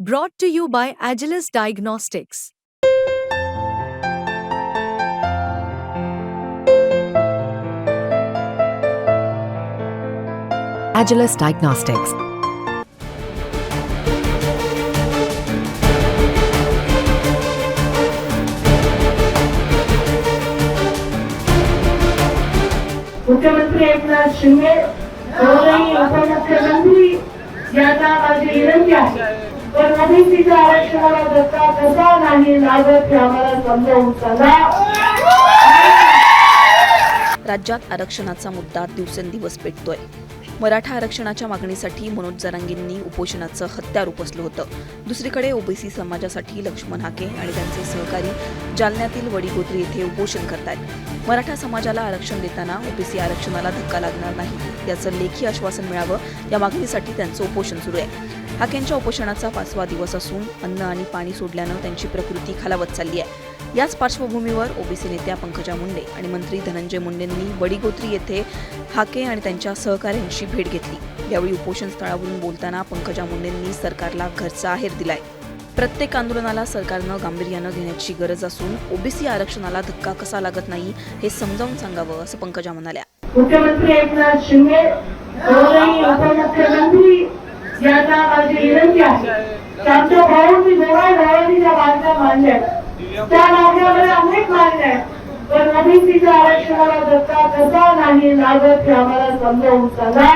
Brought to you by Agilus Diagnostics. Agilus Diagnostics. मुख्यमंत्री एकनाथ शिंदे गौरवी उपमुख्यमंत्री यांना माझी विनंती आहे पण ओबीसीच्या आरक्षणाला धक्का कसा नाही लागत हे आम्हाला समजावून सांगा. राज्यात आरक्षणाचा मुद्दा दिवसेंदिवस पेटतोय. मराठा आरक्षणाच्या मागणीसाठी मनोज जरांगेंनी उपोषणाचं हत्यार उपसलं होतं. दुसरीकडे ओबीसी समाजासाठी लक्ष्मण हाके आणि त्यांचे सहकारी जालन्यातील वडीगोत्री येथे उपोषण करतायत. मराठा समाजाला आरक्षण देताना ओबीसी आरक्षणाला धक्का लागणार नाही. याचं लेखी आश्वासन मिळावं या मागणीसाठी त्यांचं उपोषण सुरू आहे. हाकेंच्या उपोषणाचा पाचवा दिवस असून अन्न आणि पाणी सोडल्यानं त्यांची प्रकृती खालावत चालली आहे. याच पार्श्वभूमीवर ओबीसी नेत्या पंकजा मुंडे आणि मंत्री धनंजय मुंडेंनी बडीगोत्री येथे हाके आणि त्यांच्या सहकाऱ्यांची भेट घेतली. यावेळी उपोषण स्थळावरून बोलताना पंकजा मुंडेंनी सरकारला घरचा आहेर दिलाय. प्रत्येक आंदोलनाला सरकारनं गांभीर्यानं घेण्याची गरज असून ओबीसी आरक्षणाला धक्का कसा लागत नाही हे समजावून सांगावं असं पंकजा म्हणाल्या. मुख्यमंत्री एकनाथ शिंदे उपमुख्यमंत्री यांना माझी विनंती आहे. की आमच्या भाऊंनी दोघा भावांनी ज्या मागण्या मांडल्या त्या मागण्यामध्ये अनेक मागण्या आहेत. पण तिच्या आरक्षणाला धक्का कसा नाही लागत हे आम्हाला समजावून सांगा.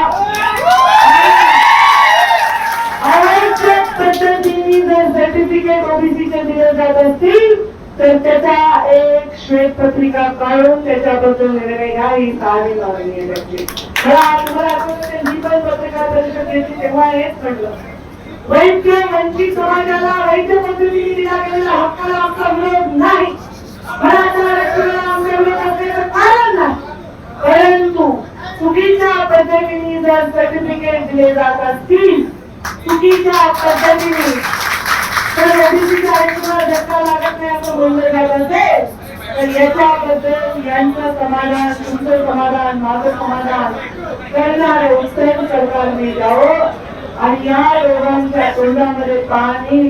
आवश्यक पद्धतीने जर सर्टिफिकेट ओबीसीचे दिले जात असतील तर त्याचा एक श्वेतपत्रिका काढून त्याच्याबद्दल निर्णय घ्या ही साधी मागणी आहे त्याची. मला पण पत्रिका परिषद घेतली तेव्हा हेच म्हटलं. वैद्य वंचित समाजाला वैद्य पद्धतीने दिला गेलेला हक्काला आमचा विरोध नाही. मराठा आरक्षणाला आमचा विरोध कारण नाही. परंतु चुकीच्या पद्धतीने जर सर्टिफिकेट दिले जात असतील चुकीच्या पद्धतीने तर ओबीसीच्या आरक्षणाला धक्का असेल तर याच्याबद्दल यांचं समाधान तुमचं समाधान माझं समाधान करणारे सरकारने द्यावं आणि या लोकांच्या तोंडामध्ये पाणी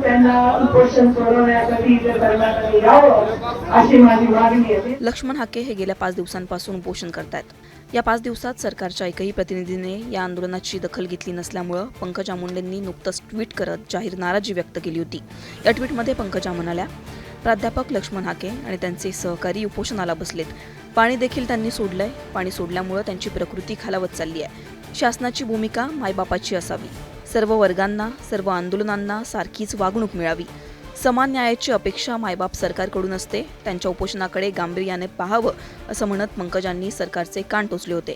त्यांना उपोषण सोडवण्यासाठी सरकारने यावं अशी माझी मागणी आहे लक्ष्मण हाके हे गेल्या पाच दिवसांपासून उपोषण करतायत. या पाच दिवसात सरकारच्या एकही प्रतिनिधीने या आंदोलनाची दखल घेतली नसल्यामुळं पंकजा मुंडेंनी नुकतंच ट्विट करत जाहीर नाराजी व्यक्त केली होती. या ट्विटमध्ये पंकजा म्हणाल्या प्राध्यापक लक्ष्मण हाके आणि त्यांचे सहकारी उपोषणाला बसलेत. पाणी देखील त्यांनी सोडलंय. पाणी सोडल्यामुळं त्यांची प्रकृती खालावत चालली आहे शासनाची भूमिका मायबापाची असावी. सर्व वर्गांना सर्व आंदोलनांना सारखीच वागणूक मिळावी. समान न्यायाची अपेक्षा मायबाप सरकारकडून असते. त्यांच्या उपोषणाकडे गांभीर्याने पाहावं असं म्हणत पंकजांनी सरकारचे कान टोचले होते.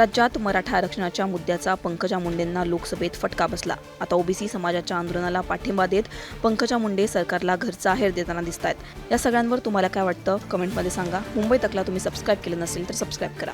राज्यात मराठा आरक्षणाच्या मुद्द्याचा पंकजा मुंडेंना लोकसभेत फटका बसला. आता ओबीसी समाजाच्या आंदोलनाला पाठिंबा देत पंकजा मुंडे सरकारला घरचा आहेर देताना दिसत आहेत या सगळ्यांवर तुम्हाला काय वाटतं? कमेंटमध्ये सांगा. मुंबई तकला तुम्ही सबस्क्राईब केलं नसेल तर सबस्क्राईब करा.